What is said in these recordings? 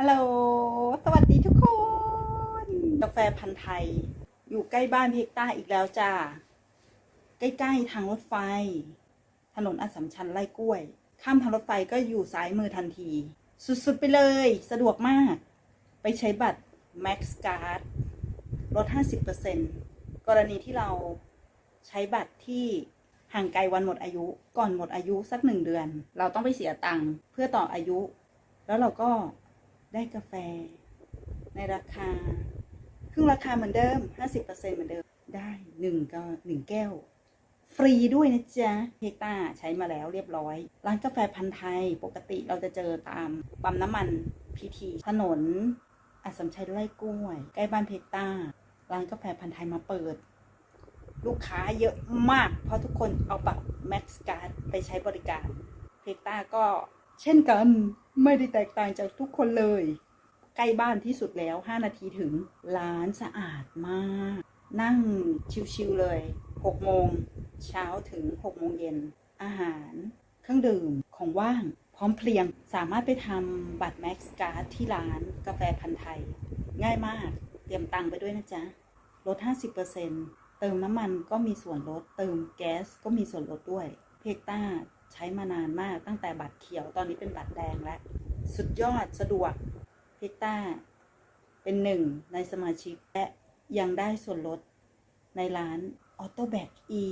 ฮัลโหล สวัสดีทุกคน กาแฟพันธุ์ไทย อยู่ใกล้บ้านพี่เอกต้าอีกแล้วจ้า ใกล้ๆทางรถไฟ ถนนอัสสัมชัญไล่กล้วย ข้ามทางรถไฟก็อยู่ซ้ายมือทันที สุดๆไปเลย สะดวกมาก ไปใช้บัตร Max Card ลด 50%กรณีที่เราใช้บัตรที่ห่างไกลวันหมดอายุ ก่อนหมดอายุสักหนึ่งเดือน เราต้องไปเสียตังค์เพื่อต่ออายุ แล้วเราก็ ได้กาแฟ ในราคา ครึ่งราคาเหมือนเดิม 50%เหมือนเดิม ได้หนึ่งก็หนึ่งแก้ว ฟรีด้วยนะจ๊ะเฮกต้าใช้มาแล้วเรียบร้อย ร้านกาแฟพันธ์ไทย ปกติเราจะเจอตามปั๊มน้ำมันพีทีถนนอัสสัมชัญไร่กล้วย ใกล้บ้านเพกต้า ร้านกาแฟพันธ์ไทยมาเปิด ลูกค้าเยอะมาก เพราะทุกคนเอาบัตร Max Card ไปใช้บริการ เพกต้าก็เช่นกัน ไม่ได้แตกต่างจากทุกคนเลย ใกล้บ้านที่สุดแล้ว 5 นาทีถึงร้านสะอาดมาก นั่งชิวๆเลย 6 โมงเช้าถึง 6 โมงเย็น อาหาร เครื่องดื่ม ของว่าง พร้อมเพรียง สามารถไปทำบัตร Max Card ที่ร้านกาแฟพันธ์ไทย ง่ายมาก เตรียมตังค์ไปด้วยนะจ๊ะ ลด 50%เติมน้ำมันก็มีส่วนลด เติมแก๊สก็มีส่วนลดด้วย เพกต้า ใช้มานานมากตั้งแต่บัตรเขียวตอนนี้เป็นบัตรแดงแล้ว สุดยอดสะดวกพกต้า เป็นหนึ่งในสมาชิกและยังได้ส่วนลดในร้านออโต้แบกอี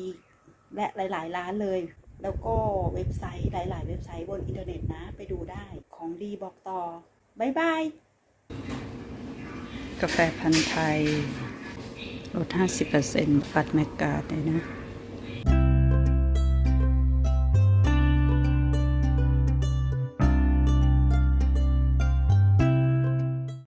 และหลาย ๆ ร้านเลย แล้วก็เว็บไซต์หลาย ๆ เว็บไซต์บนอินเทอร์เน็ตนะ ไปดูได้ของดีบอกต่อบ๊ายบาย กาแฟพันธ์ไทยลด 50%บัตรแมกกาดเลยนะ